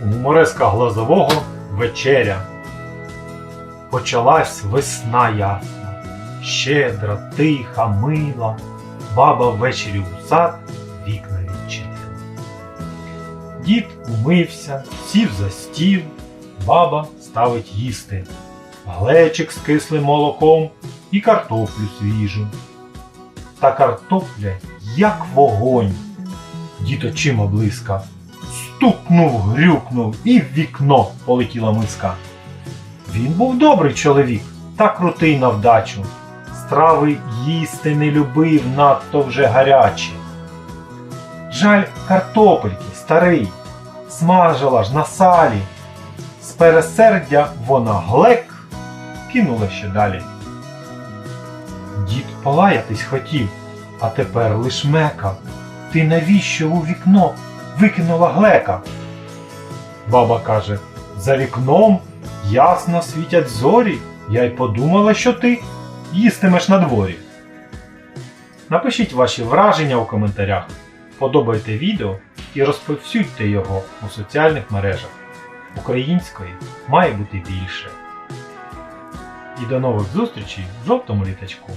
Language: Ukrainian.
Гумореска Глазового вечеря. Почалась весна ясна, щедра, тиха, мила. Баба ввечері у сад вікна відчинила. Дід умився, сів за стіл, баба ставить їсти. Глечик з кислим молоком і картоплю свіжу. Та картопля як вогонь. Дід очима блиска. Стукнув, грюкнув і в вікно полетіла миска. Він був добрий чоловік та крутий на вдачу. Страви їсти не любив надто вже гарячі. Жаль картопельки, старий, смажила ж на салі. З пересердя вона глек кинула ще далі. Дід полаятись хотів, а тепер лиш мекав. Ти навіщо у вікно викинула глека? Баба каже, за вікном ясно світять зорі, я й подумала, що ти їстимеш на дворі. Напишіть ваші враження у коментарях, подобайте відео і розповсюдьте його у соціальних мережах. Української має бути більше. І до нових зустрічей в жовтому літачку.